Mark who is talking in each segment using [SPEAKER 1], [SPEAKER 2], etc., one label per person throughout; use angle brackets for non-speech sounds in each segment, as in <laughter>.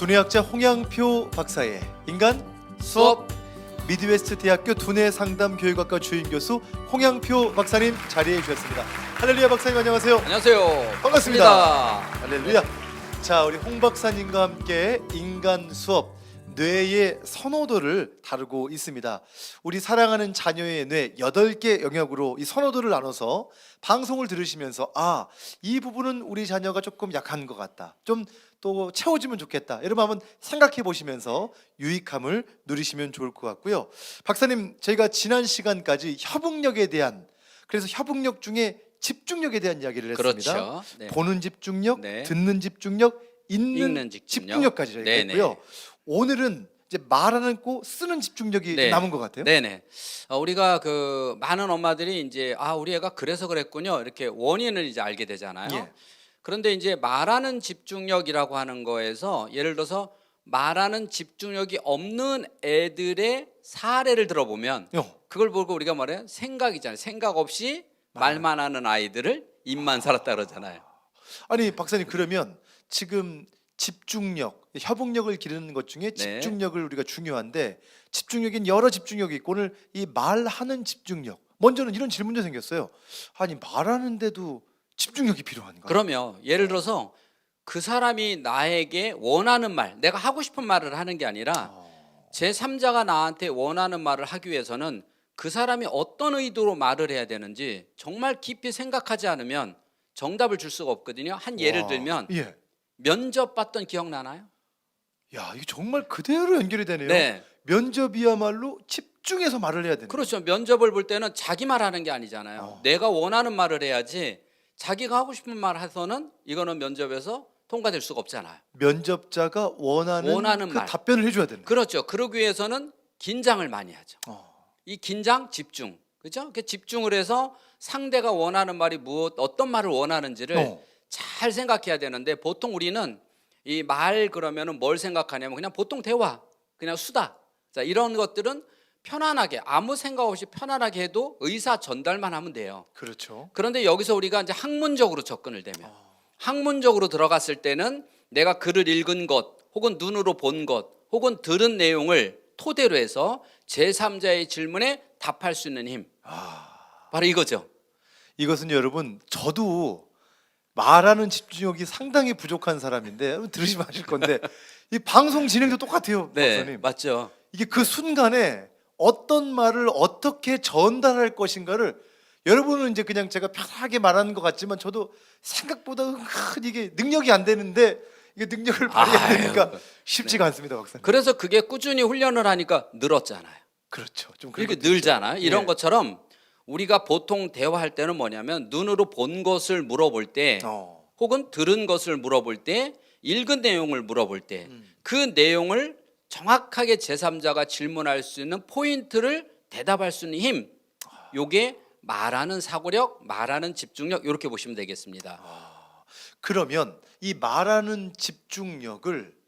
[SPEAKER 1] 두뇌학자 홍양표 박사의 인간 수업 미드웨스트 대학교 두뇌 상담 교육학과 주임 교수 홍양표 박사님 자리해 주셨습니다. 할렐루야 박사님 안녕하세요.
[SPEAKER 2] 안녕하세요.
[SPEAKER 1] 반갑습니다. 할렐루야. 자, 우리 홍 박사님과 함께 인간 수업 뇌의 선호도를 다루고 있습니다. 우리 사랑하는 자녀의 뇌 8개 영역으로 이 선호도를 나눠서 방송을 들으시면서 아, 이 부분은 우리 자녀가 조금 약한 것 같다. 좀 또 채워지면 좋겠다. 여러분 한번 생각해 보시면서 유익함을 누리시면 좋을 것 같고요. 박사님, 저희가 지난 시간까지 협응력에 대한 그래서 협응력 중에 집중력에 대한 이야기를 했습니다.
[SPEAKER 2] 그렇죠. 네.
[SPEAKER 1] 보는 집중력,
[SPEAKER 2] 네.
[SPEAKER 1] 듣는 집중력, 읽는,
[SPEAKER 2] 읽는 집중력.
[SPEAKER 1] 집중력까지 저희가
[SPEAKER 2] 네네.
[SPEAKER 1] 했고요. 오늘은 이제 말하는 거 쓰는 집중력이
[SPEAKER 2] 네.
[SPEAKER 1] 남은 것 같아요.
[SPEAKER 2] 네네. 어, 우리가 그 많은 엄마들이 이제 아 우리 애가 그래서 그랬군요 이렇게 원인을 이제 알게 되잖아요.
[SPEAKER 1] 예.
[SPEAKER 2] 그런데 이제 말하는 집중력이라고 하는 거에서 예를 들어서 말하는 집중력이 없는 애들의 사례를 들어보면
[SPEAKER 1] 요.
[SPEAKER 2] 그걸 보고 우리가 말해요 생각이잖아요. 생각 없이 말만 하는 아이들을 입만 살았다 그러잖아요.
[SPEAKER 1] 아니 박사님 그러면 지금 집중력, 협응력을 기르는 것 중에
[SPEAKER 2] 네.
[SPEAKER 1] 집중력을 우리가 중요한데 집중력인 여러 집중력이 있고 오늘 이 말하는 집중력. 먼저는 이런 질문도 생겼어요. 아니 말하는데도 집중력이 필요한가?
[SPEAKER 2] 그러면 예를 들어서 그 사람이 나에게 원하는 말, 내가 하고 싶은 말을 하는 게 아니라 제 3자가 나한테 원하는 말을 하기 위해서는 그 사람이 어떤 의도로 말을 해야 되는지 정말 깊이 생각하지 않으면 정답을 줄 수가 없거든요. 한 예를
[SPEAKER 1] 와.
[SPEAKER 2] 들면
[SPEAKER 1] 예.
[SPEAKER 2] 면접 봤던 기억 나나요?
[SPEAKER 1] 야, 이게 정말 그대로 연결이 되네요.
[SPEAKER 2] 네.
[SPEAKER 1] 면접이야말로 집중해서 말을 해야 되는.
[SPEAKER 2] 그렇죠. 면접을 볼 때는 자기 말하는 게 아니잖아요.
[SPEAKER 1] 어.
[SPEAKER 2] 내가 원하는 말을 해야지 자기가 하고 싶은 말 해서는 이거는 면접에서 통과될 수가 없잖아요.
[SPEAKER 1] 면접자가 원하는,
[SPEAKER 2] 원하는
[SPEAKER 1] 그
[SPEAKER 2] 말.
[SPEAKER 1] 답변을 해줘야 되는.
[SPEAKER 2] 그렇죠. 그러기 위해서는 긴장을 많이 하죠.
[SPEAKER 1] 어.
[SPEAKER 2] 이 긴장, 집중, 그렇죠? 그 집중을 해서 상대가 원하는 말이 무엇, 어떤 말을 원하는지를
[SPEAKER 1] 어.
[SPEAKER 2] 잘 생각해야 되는데 보통 우리는 이 말 그러면은 뭘 생각하냐면 그냥 보통 대화, 그냥 수다. 자 이런 것들은 편안하게 아무 생각 없이 편안하게 해도 의사 전달만 하면 돼요.
[SPEAKER 1] 그렇죠.
[SPEAKER 2] 그런데 여기서 우리가 이제 학문적으로 접근을 되면 학문적으로 들어갔을 때는 내가 글을 읽은 것 혹은 눈으로 본 것 혹은 들은 내용을 토대로 해서 제3자의 질문에 답할 수 있는 힘 바로 이거죠.
[SPEAKER 1] 이것은 여러분 저도 말하는 집중력이 상당히 부족한 사람인데 들으시면 아실 건데 이 방송 진행도 똑같아요,
[SPEAKER 2] 네,
[SPEAKER 1] 박사님.
[SPEAKER 2] 맞죠.
[SPEAKER 1] 이게 그 순간에 어떤 말을 어떻게 전달할 것인가를 여러분은 이제 그냥 제가 편하게 말하는 것 같지만 저도 생각보다 큰 이게 능력이 안 되는데 이게 능력을 발휘해야 되니까 쉽지가 않습니다, 박사님.
[SPEAKER 2] 그래서 그게 꾸준히 훈련을 하니까 늘었잖아요.
[SPEAKER 1] 그렇죠. 좀 그런
[SPEAKER 2] 이렇게
[SPEAKER 1] 것도 있죠.
[SPEAKER 2] 늘잖아요. 이런
[SPEAKER 1] 예.
[SPEAKER 2] 것처럼 우리가 보통 대화할 때는 뭐냐면 눈으로 본 것을 물어볼 때
[SPEAKER 1] 어.
[SPEAKER 2] 혹은 들은 것을 물어볼 때 읽은 내용을 물어볼 때그
[SPEAKER 1] 음.
[SPEAKER 2] 내용을 정확하게 제3자가 질문할 수 있는 포인트를 대답할 수 있는 힘 요게 말하는 사고력, 말하는 집중력 이렇게 보시면 되겠습니다.
[SPEAKER 1] 그러면 이 말하는 집중력을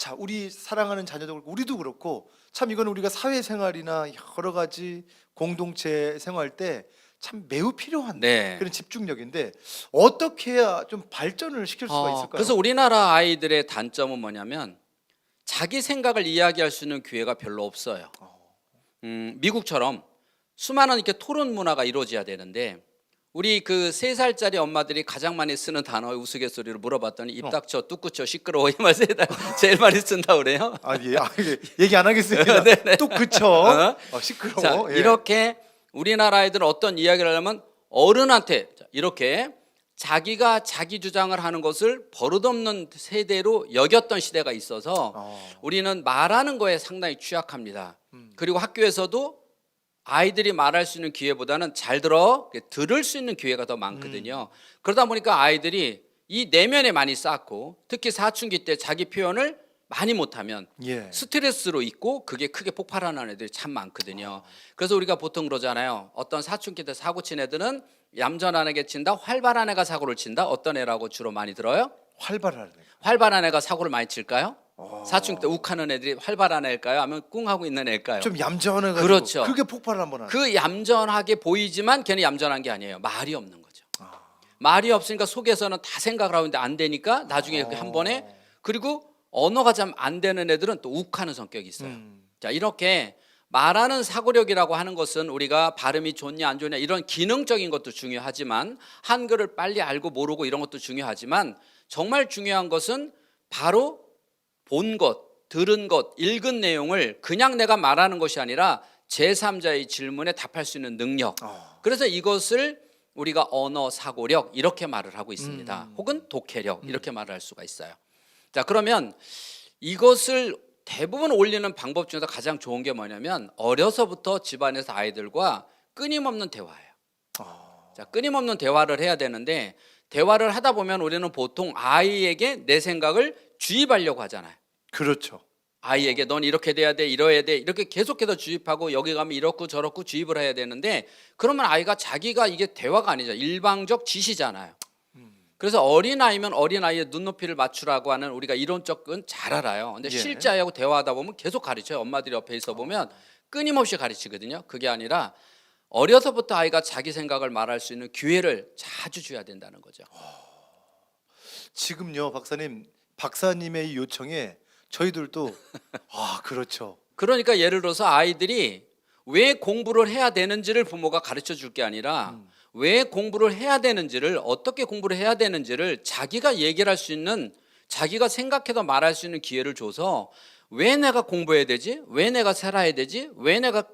[SPEAKER 1] 자 우리 사랑하는 자녀도 그렇고 우리도 그렇고 참 이거는 우리가 사회생활이나 여러 가지 공동체 생활 때 참 매우 필요한
[SPEAKER 2] 네.
[SPEAKER 1] 그런 집중력인데 어떻게 해야 좀 발전을 시킬 수가
[SPEAKER 2] 어,
[SPEAKER 1] 있을까요?
[SPEAKER 2] 그래서 우리나라 아이들의 단점은 뭐냐면 자기 생각을 이야기할 수 있는 기회가 별로 없어요. 음, 미국처럼 수많은 이렇게 토론 문화가 이루어져야 되는데 우리 그 세 살짜리 엄마들이 가장 많이 쓰는 단어 우스갯소리로 물어봤더니 입
[SPEAKER 1] 어.
[SPEAKER 2] 닥쳐 뚝구쳐 시끄러워 이 말세달 제일 많이 쓴다 그래요.
[SPEAKER 1] 아, 예, 아, 예, 얘기 안 하겠습니다. 또 그쳐
[SPEAKER 2] 어?
[SPEAKER 1] 어, 시끄러워.
[SPEAKER 2] 자,
[SPEAKER 1] 예.
[SPEAKER 2] 이렇게 우리나라 아이들은 어떤 이야기를 하려면 어른한테 자, 이렇게 자기가 자기 주장을 하는 것을 버릇없는 세대로 여겼던 시대가 있어서
[SPEAKER 1] 어.
[SPEAKER 2] 우리는 말하는 거에 상당히 취약합니다.
[SPEAKER 1] 음.
[SPEAKER 2] 그리고 학교에서도 아이들이 말할 수 있는 기회보다는 잘 들어 들을 수 있는 기회가 더 많거든요.
[SPEAKER 1] 음.
[SPEAKER 2] 그러다 보니까 아이들이 이 내면에 많이 쌓고 특히 사춘기 때 자기 표현을 많이 못하면
[SPEAKER 1] 예.
[SPEAKER 2] 스트레스로 있고 그게 크게 폭발하는 애들이 참 많거든요. 그래서 우리가 보통 그러잖아요. 어떤 사춘기 때 사고 친 애들은 얌전한 애가 친다, 활발한 애가 사고를 친다. 어떤 애라고 주로 많이 들어요?
[SPEAKER 1] 활발하네.
[SPEAKER 2] 활발한 애가 사고를 많이 칠까요?
[SPEAKER 1] 어.
[SPEAKER 2] 사춘기 때 욱하는 애들이 활발한 애일까요? 아니면 꿍하고 있는 애일까요?
[SPEAKER 1] 좀 얌전해가지고
[SPEAKER 2] 그렇죠.
[SPEAKER 1] 그게 폭발을 한번 하는.
[SPEAKER 2] 그 얌전하게 보이지만 걔는 얌전한 게 아니에요. 말이 없는 거죠.
[SPEAKER 1] 아.
[SPEAKER 2] 말이 없으니까 속에서는 다 생각을 하고 있는데 안 되니까 나중에 그한 번에 그리고 언어가 좀안 되는 애들은 또 욱하는 성격이 있어요.
[SPEAKER 1] 음.
[SPEAKER 2] 자 이렇게 말하는 사고력이라고 하는 것은 우리가 발음이 좋냐 안 좋냐 이런 기능적인 것도 중요하지만 한글을 빨리 알고 모르고 이런 것도 중요하지만 정말 중요한 것은 바로 본 것, 들은 것, 읽은 내용을 그냥 내가 말하는 것이 아니라 제3자의 질문에 답할 수 있는 능력.
[SPEAKER 1] 어.
[SPEAKER 2] 그래서 이것을 우리가 언어 사고력 이렇게 말을 하고 있습니다.
[SPEAKER 1] 음.
[SPEAKER 2] 혹은 독해력 이렇게 말을 할 수가 있어요. 자, 그러면 이것을 대부분 올리는 방법 중에서 가장 좋은 게 뭐냐면 어려서부터 집안에서 아이들과 끊임없는 대화예요.
[SPEAKER 1] 어.
[SPEAKER 2] 자, 끊임없는 대화를 해야 되는데 대화를 하다 보면 우리는 보통 아이에게 내 생각을 주입하려고 하잖아요.
[SPEAKER 1] 그렇죠.
[SPEAKER 2] 아이에게 넌 이렇게 돼야 돼, 이러야 돼, 이렇게 계속해서 주입하고 여기 가면 이렇고 저렇고 주입을 해야 되는데 그러면 아이가 자기가 이게 대화가 아니죠. 일방적 지시잖아요. 그래서 어린 아이면 어린 아이의 눈높이를 맞추라고 하는 우리가 이론적은 잘 알아요. 근데
[SPEAKER 1] 예.
[SPEAKER 2] 실제 아이하고 대화하다 보면 계속 가르쳐요. 엄마들이 옆에 있어 보면 끊임없이 가르치거든요. 그게 아니라 어려서부터 아이가 자기 생각을 말할 수 있는 기회를 자주 줘야 된다는 거죠.
[SPEAKER 1] 지금요, 박사님, 박사님의 이 요청에 저희들도 <laughs> 아, 그렇죠.
[SPEAKER 2] 그러니까 예를 들어서 아이들이 왜 공부를 해야 되는지를 부모가 가르쳐 줄 게 아니라 왜 공부를 해야 되는지를 어떻게 공부를 해야 되는지를 자기가 얘기를 할 수 있는 자기가 생각해서 말할 수 있는 기회를 줘서 왜 내가 공부해야 되지? 왜 내가 살아야 되지? 왜 내가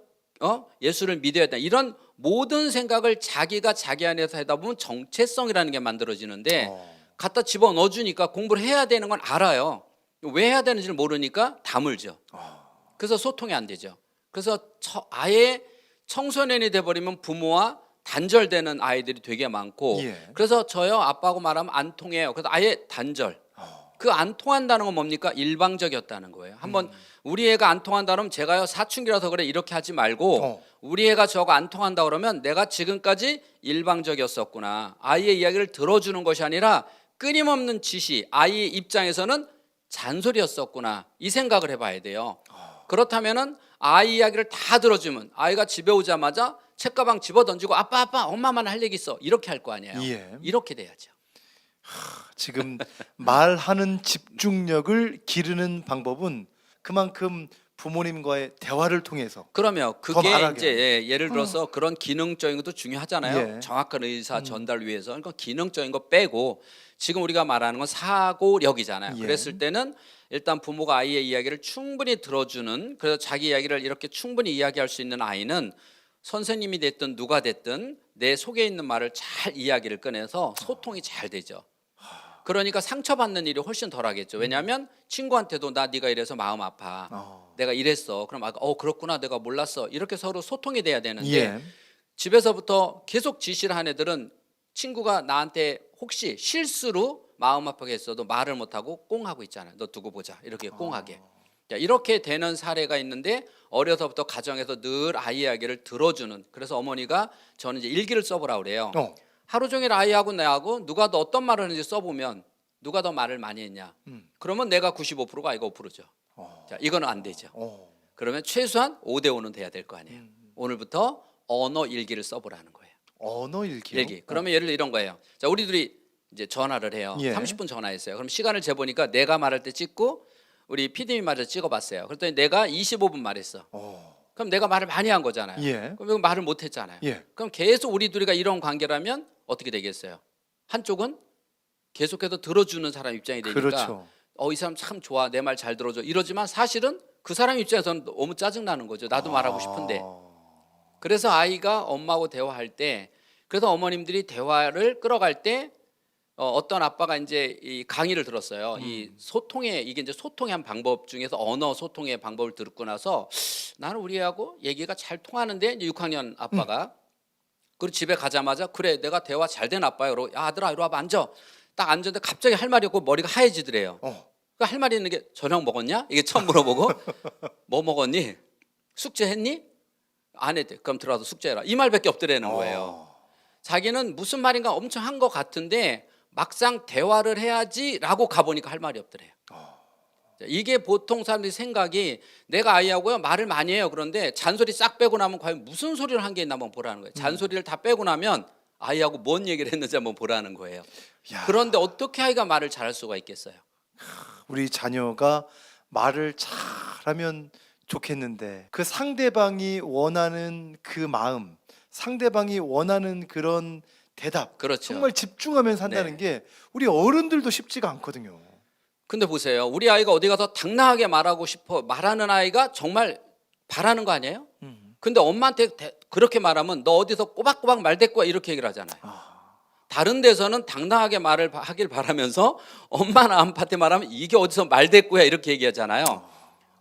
[SPEAKER 2] 어? 예수를 믿어야 돼? 이런 모든 생각을 자기가 자기 안에서 하다 보면 정체성이라는 게 만들어지는데
[SPEAKER 1] 어.
[SPEAKER 2] 갖다 집어 넣어 주니까 공부를 해야 되는 건 알아요. 왜 해야 되는지를 모르니까 다물죠. 그래서 소통이 안 되죠. 그래서 처- 아예 청소년이 돼 버리면 부모와 단절되는 아이들이 되게 많고
[SPEAKER 1] 예.
[SPEAKER 2] 그래서 저요 아빠하고 말하면 안 통해요. 그래서 아예 단절.
[SPEAKER 1] 어.
[SPEAKER 2] 그안 통한다는 건 뭡니까? 일방적이었다는 거예요. 한번 우리 애가 안 통한다 그러면 제가요 사춘기라서 그래 이렇게 하지 말고
[SPEAKER 1] 어.
[SPEAKER 2] 우리 애가 저거 안 통한다 그러면 내가 지금까지 일방적이었었구나. 아이의 이야기를 들어주는 것이 아니라 끊임없는 지시. 아이의 입장에서는 잔소리였었구나. 이 생각을 해봐야 돼요. 그렇다면은 아이 이야기를 다 들어주면 아이가 집에 오자마자 책가방 집어 던지고 아빠 아빠 엄마만 할 얘기 있어 이렇게 할 거 아니에요.
[SPEAKER 1] 예.
[SPEAKER 2] 이렇게 돼야죠.
[SPEAKER 1] 지금 말하는 집중력을 기르는 방법은 그만큼 부모님과의 대화를 통해서
[SPEAKER 2] 그러면
[SPEAKER 1] 더
[SPEAKER 2] 그게 이제 예, 예를 들어서 그런 기능적인 것도 중요하잖아요.
[SPEAKER 1] 예.
[SPEAKER 2] 정확한 의사 전달 위해서 그러니까 기능적인 거 빼고 지금 우리가 말하는 건 사고력이잖아요.
[SPEAKER 1] 예.
[SPEAKER 2] 그랬을 때는 일단 부모가 아이의 이야기를 충분히 들어주는 그래서 자기 이야기를 이렇게 충분히 이야기할 수 있는 아이는 선생님이 됐든 누가 됐든 내 속에 있는 말을 잘 이야기를 꺼내서 소통이 잘 되죠. 그러니까 상처받는 일이 훨씬 덜하겠죠. 왜냐하면 친구한테도 나 네가 이래서 마음 아파.
[SPEAKER 1] 어.
[SPEAKER 2] 내가 이랬어. 그럼 아까 어 그렇구나. 내가 몰랐어. 이렇게 서로 소통이 돼야 되는데
[SPEAKER 1] 예.
[SPEAKER 2] 집에서부터 계속 지시를 한 애들은 친구가 나한테 혹시 실수로 마음 아프게 했어도 말을 못 하고 꽁하고 있잖아요. 너 두고 보자. 이렇게 꽁하게. 자, 이렇게 되는 사례가 있는데 어려서부터 가정에서 늘 아이 이야기를 들어주는 그래서 어머니가 저는 이제 일기를 써보라 그래요.
[SPEAKER 1] 어.
[SPEAKER 2] 하루 종일 아이하고 내하고 누가 더 어떤 말을 하는지 써보면 누가 더 말을 많이 했냐.
[SPEAKER 1] 음.
[SPEAKER 2] 그러면 내가 95%가 아이가 5%죠.
[SPEAKER 1] 어.
[SPEAKER 2] 자, 이거는 안 되죠.
[SPEAKER 1] 어.
[SPEAKER 2] 그러면 최소한 5대 5는 돼야 될 거 아니에요. 오늘부터 언어 일기를 써보라는 거예요.
[SPEAKER 1] 언어 일기요.
[SPEAKER 2] 일기. 그러면 예를 들어 이런 거예요. 자, 우리 둘이 이제 전화를 해요.
[SPEAKER 1] 예.
[SPEAKER 2] 30분 전화했어요. 그럼 시간을 재보니까 내가 말할 때 찍고 우리 PD님이 말을 찍어봤어요. 그랬더니 내가 25분 말했어.
[SPEAKER 1] 어.
[SPEAKER 2] 그럼 내가 말을 많이 한 거잖아요.
[SPEAKER 1] 예.
[SPEAKER 2] 그럼 이거 말을 못 했잖아요.
[SPEAKER 1] 예.
[SPEAKER 2] 그럼 계속 우리 둘이가 이런 관계라면 어떻게 되겠어요? 한쪽은 계속해서 들어주는 사람 입장이 되니까
[SPEAKER 1] 그렇죠.
[SPEAKER 2] 어 이 사람 참 좋아 내 말 잘 들어줘 이러지만 사실은 그 사람 입장에서는 너무 짜증 나는 거죠 나도 말하고 싶은데
[SPEAKER 1] 아.
[SPEAKER 2] 그래서 아이가 엄마하고 대화할 때 그래서 어머님들이 대화를 끌어갈 때 어, 어떤 아빠가 이제 이 강의를 들었어요. 이 소통의 이게 이제 소통의 한 방법 중에서 언어 소통의 방법을 듣고 나서 나는 우리 애하고 얘기가 잘 통하는데 이제 6학년 아빠가 그리고 집에 가자마자 그래 내가 대화 잘 된 아빠야. 그러고 야 아들아 이리 와봐 앉아. 딱 앉았는데 갑자기 할 말이 없고 머리가 하얘지더래요.
[SPEAKER 1] 어.
[SPEAKER 2] 그할 말이 있는 게 저녁 먹었냐? 이게 처음 물어보고 <laughs> 뭐 먹었니? 숙제 했니? 안 했대. 그럼 들어와서 숙제해라. 이 말밖에 없더라는 거예요.
[SPEAKER 1] 어.
[SPEAKER 2] 자기는 무슨 말인가 엄청 한 것 같은데 막상 대화를 해야지라고 가보니까 할 말이 없더래요.
[SPEAKER 1] 어.
[SPEAKER 2] 자, 이게 보통 사람들이 생각이 내가 아이하고요 말을 많이 해요. 그런데 잔소리 싹 빼고 나면 과연 무슨 소리를 한 게 있나 한번 보라는 거예요. 잔소리를 다 빼고 나면 아이하고 뭔 얘기를 했는지 한번 보라는 거예요.
[SPEAKER 1] 야.
[SPEAKER 2] 그런데 어떻게 아이가 말을 잘할 수가 있겠어요?
[SPEAKER 1] 우리 자녀가 말을 잘하면 좋겠는데 그 상대방이 원하는 그 마음, 상대방이 원하는 그런 대답
[SPEAKER 2] 그렇죠.
[SPEAKER 1] 정말 집중하면서 한다는 게 우리 어른들도 쉽지가 않거든요.
[SPEAKER 2] 근데 보세요. 우리 아이가 어디 가서 당당하게 말하고 싶어 말하는 아이가 정말 바라는 거 아니에요?
[SPEAKER 1] 음.
[SPEAKER 2] 근데 엄마한테 대- 그렇게 말하면 너 어디서 꼬박꼬박 말대꾸야 이렇게 얘기를 하잖아요. 다른 데서는 당당하게 말을 바- 하길 바라면서 엄마나 아빠한테 말하면 이게 어디서 말대꾸야 이렇게 얘기하잖아요.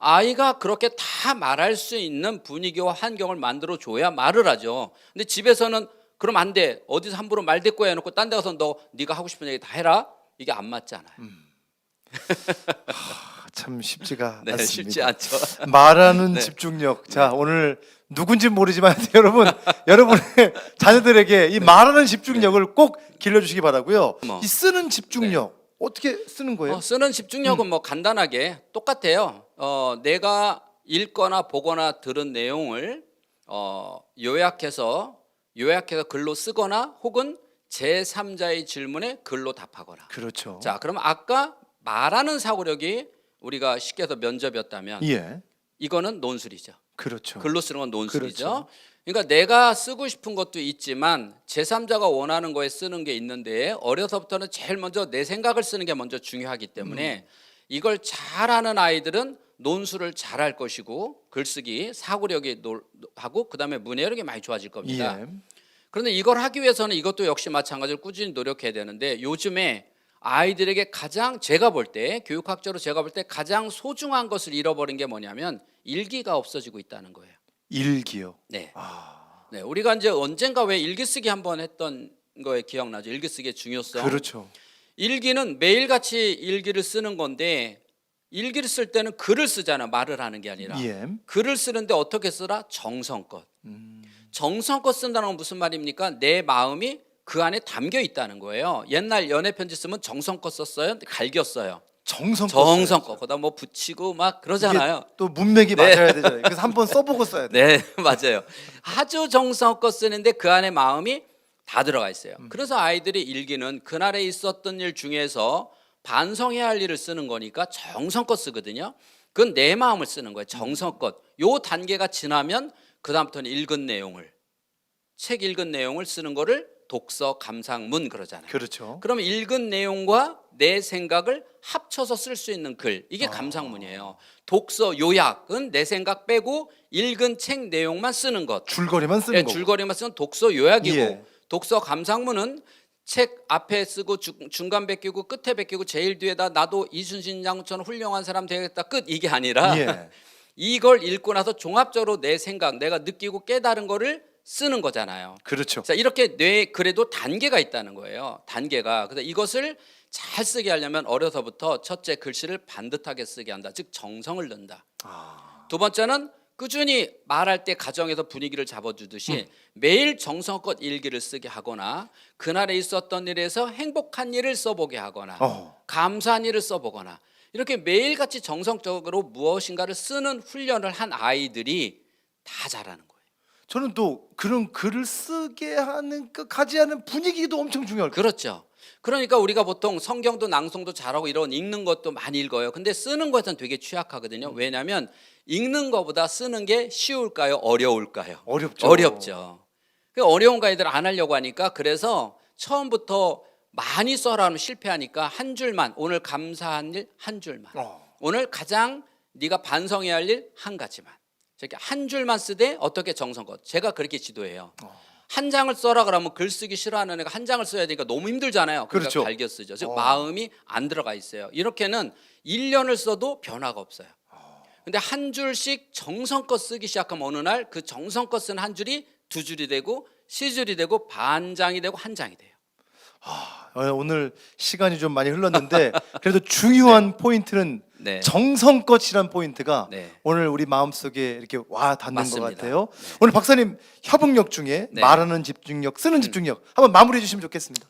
[SPEAKER 2] 아이가 그렇게 다 말할 수 있는 분위기와 환경을 만들어 줘야 말을 하죠. 근데 집에서는 그럼 안 돼. 어디서 함부로 말대꾸야 해놓고 딴 데 가서 너 네가 하고 싶은 얘기 다 해라. 이게 안 맞잖아요.
[SPEAKER 1] 아, 참 쉽지가 <laughs>
[SPEAKER 2] 네,
[SPEAKER 1] 않습니다.
[SPEAKER 2] 쉽지 않죠. <laughs>
[SPEAKER 1] 말하는
[SPEAKER 2] 네.
[SPEAKER 1] 집중력. 자, 오늘 누군지 모르지만 <laughs> 여러분, 여러분의 자녀들에게 이 말하는 집중력을 꼭 길러주시기 바라고요.
[SPEAKER 2] 뭐.
[SPEAKER 1] 이 쓰는 집중력 어떻게 쓰는 거예요?
[SPEAKER 2] 어, 쓰는 집중력은 뭐 간단하게 똑같아요. 어, 내가 읽거나 보거나 들은 내용을 어, 요약해서 요약해서 글로 쓰거나 혹은 제3자의 질문에 글로 답하거나.
[SPEAKER 1] 그렇죠.
[SPEAKER 2] 자, 그럼 아까 말하는 사고력이 우리가 쉽게 해서 면접이었다면
[SPEAKER 1] 예,
[SPEAKER 2] 이거는 논술이죠.
[SPEAKER 1] 그렇죠.
[SPEAKER 2] 글로 쓰는 건 논술이죠.
[SPEAKER 1] 그렇죠.
[SPEAKER 2] 그러니까 내가 쓰고 싶은 것도 있지만 제3자가 원하는 거에 쓰는 게 있는데 어려서부터는 제일 먼저 내 생각을 쓰는 게 먼저 중요하기 때문에
[SPEAKER 1] 음.
[SPEAKER 2] 이걸 잘하는 아이들은 논술을 잘할 것이고 글쓰기 사고력이 놀- 하고 그다음에 문해력이 많이 좋아질 겁니다.
[SPEAKER 1] 예.
[SPEAKER 2] 그런데 이걸 하기 위해서는 이것도 역시 마찬가지로 꾸준히 노력해야 되는데 요즘에 아이들에게 가장 제가 볼 때 교육학적으로 제가 볼 때 가장 소중한 것을 잃어버린 게 뭐냐면 일기가 없어지고 있다는 거예요.
[SPEAKER 1] 일기요.
[SPEAKER 2] 네.
[SPEAKER 1] 아,
[SPEAKER 2] 네, 우리가 이제 언젠가 왜 일기 쓰기 한번 했던 거에 기억나죠? 일기 쓰기의 중요성.
[SPEAKER 1] 그렇죠.
[SPEAKER 2] 일기는 매일같이 일기를 쓰는 건데 일기를 쓸 때는 글을 쓰잖아. 말을 하는 게 아니라.
[SPEAKER 1] 예.
[SPEAKER 2] 글을 쓰는데 어떻게 쓰라? 정성껏.
[SPEAKER 1] 음,
[SPEAKER 2] 정성껏 쓴다는 건 무슨 말입니까? 내 마음이 그 안에 담겨 있다는 거예요. 옛날 연애 편지 쓰면 정성껏 썼어요. 갈겼어요.
[SPEAKER 1] 정성껏.
[SPEAKER 2] 정성껏. 거기다 뭐 붙이고 막 그러잖아요.
[SPEAKER 1] 또 문맥이
[SPEAKER 2] 네.
[SPEAKER 1] 맞아야 되잖아요. 그래서 한번 써보고 써야 돼.
[SPEAKER 2] 네, <laughs> 맞아요. 아주 정성껏 쓰는데 그 안에 마음이 다 들어가 있어요. 그래서 아이들이 일기는 그날에 있었던 일 중에서 반성해야 할 일을 쓰는 거니까 정성껏 쓰거든요. 그건 내 마음을 쓰는 거예요. 정성껏. 요 단계가 지나면 그 다음부터는 읽은 내용을 책 읽은 내용을 쓰는 거를 독서 감상문 그러잖아요.
[SPEAKER 1] 그렇죠.
[SPEAKER 2] 그러면 읽은 내용과 내 생각을 합쳐서 쓸 수 있는 글 이게 감상문이에요. 독서 요약은 내 생각 빼고 읽은 책 내용만 쓰는 것.
[SPEAKER 1] 줄거리만 쓰는
[SPEAKER 2] 예,
[SPEAKER 1] 거고.
[SPEAKER 2] 줄거리만 쓰는 독서 요약이고
[SPEAKER 1] 예.
[SPEAKER 2] 독서 감상문은 책 앞에 쓰고 중, 중간 베끼고 끝에 베끼고 제일 뒤에다 나도 이순신 장처럼 훌륭한 사람 되겠다 끝 이게 아니라
[SPEAKER 1] 예. <laughs>
[SPEAKER 2] 이걸 읽고 나서 종합적으로 내 생각 내가 느끼고 깨달은 거를 쓰는 거잖아요.
[SPEAKER 1] 그렇죠.
[SPEAKER 2] 자 이렇게 뇌 그래도 단계가 있다는 거예요. 단계가. 그래서 이것을 잘 쓰게 하려면 어려서부터 첫째 글씨를 반듯하게 쓰게 한다. 즉 정성을 넣는다.
[SPEAKER 1] 아,
[SPEAKER 2] 두 번째는 꾸준히 말할 때 가정에서 분위기를 잡아주듯이
[SPEAKER 1] 음.
[SPEAKER 2] 매일 정성껏 일기를 쓰게 하거나 그날에 있었던 일에서 행복한 일을 써보게 하거나
[SPEAKER 1] 어.
[SPEAKER 2] 감사한 일을 써보거나 이렇게 매일같이 정성적으로 무엇인가를 쓰는 훈련을 한 아이들이 다 잘하는 거예요.
[SPEAKER 1] 저는 또 그런 글을 쓰게 하는 끝까지 하는 분위기도 엄청 중요할 것
[SPEAKER 2] 그렇죠. 그러니까 우리가 보통 성경도 낭송도 잘하고 이런 읽는 것도 많이 읽어요. 근데 쓰는 것은 되게 취약하거든요. 왜냐하면 읽는 것보다 쓰는 게 쉬울까요? 어려울까요?
[SPEAKER 1] 어렵죠.
[SPEAKER 2] 어렵죠. 그 어려운 거 애들 안 하려고 하니까 그래서 처음부터 많이 써라 하면 실패하니까 한 줄만 오늘 감사한 일 한 줄만
[SPEAKER 1] 어.
[SPEAKER 2] 오늘 가장 네가 반성해야 할 일 한 가지만 저렇게 한 줄만 쓰되 어떻게 정성껏 제가 그렇게 지도해요.
[SPEAKER 1] 어.
[SPEAKER 2] 한 장을 써라 그러면 글 쓰기 싫어하는 애가 한 장을 써야 되니까 너무 힘들잖아요. 그러니까
[SPEAKER 1] 그렇죠.
[SPEAKER 2] 갈겨 쓰죠. 즉
[SPEAKER 1] 어.
[SPEAKER 2] 마음이 안 들어가 있어요. 이렇게는 1년을 써도 변화가 없어요. 근데 한 줄씩 정성껏 쓰기 시작하면 어느 날 그 정성껏 쓴 한 줄이 두 줄이 되고 세 줄이 되고 반 장이 되고 한 장이 돼요.
[SPEAKER 1] 어, 오늘 시간이 좀 많이 흘렀는데 그래도 중요한 <laughs> 포인트는
[SPEAKER 2] 네.
[SPEAKER 1] 정성껏이란 포인트가
[SPEAKER 2] 네.
[SPEAKER 1] 오늘 우리 마음속에 이렇게 와 닿는
[SPEAKER 2] 맞습니다.
[SPEAKER 1] 것 같아요.
[SPEAKER 2] 네.
[SPEAKER 1] 오늘 박사님 협응력 중에
[SPEAKER 2] 네.
[SPEAKER 1] 말하는 집중력, 쓰는 집중력 한번 마무리해 주시면 좋겠습니다.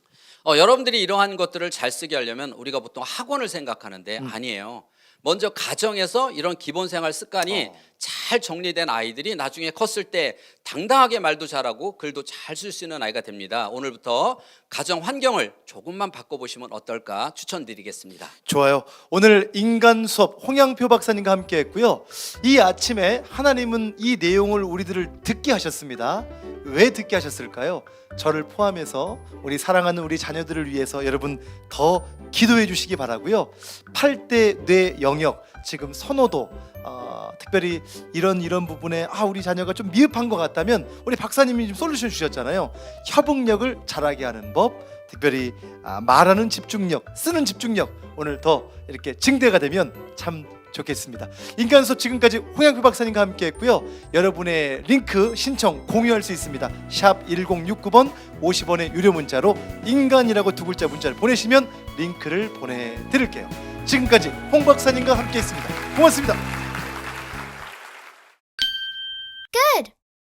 [SPEAKER 2] 어, 여러분들이 이러한 것들을 잘 쓰게 하려면 우리가 보통 학원을 생각하는데
[SPEAKER 1] 음.
[SPEAKER 2] 아니에요. 먼저 가정에서 이런 기본 생활 습관이
[SPEAKER 1] 어.
[SPEAKER 2] 잘잘 정리된 아이들이 나중에 컸을 때 당당하게 말도 잘하고 글도 잘 쓸 수 있는 아이가 됩니다. 오늘부터 가정 환경을 조금만 바꿔보시면 어떨까 추천드리겠습니다.
[SPEAKER 1] 좋아요. 오늘 인간 수업 홍양표 박사님과 함께 했고요. 이 아침에 하나님은 이 내용을 우리들을 듣게 하셨습니다. 왜 듣게 하셨을까요? 저를 포함해서 우리 사랑하는 우리 자녀들을 위해서 여러분 더 기도해 주시기 바라고요. 8대 뇌 영역 지금 선호도 어, 특별히 이런 이런 부분에 아 우리 자녀가 좀 미흡한 것 같다면 우리 박사님이 좀 솔루션 주셨잖아요. 협응력을 잘하게 하는 법, 특별히 아, 말하는 집중력, 쓰는 집중력 오늘 더 이렇게 증대가 되면 참 좋겠습니다. 인간 수업 지금까지 홍양표 박사님과 함께했고요. 여러분의 링크 신청 공유할 수 있습니다. 샵 1069번 50원의 유료 문자로 인간이라고 두 글자 문자를 보내시면 링크를 보내드릴게요. 지금까지 홍 박사님과 함께했습니다. 고맙습니다.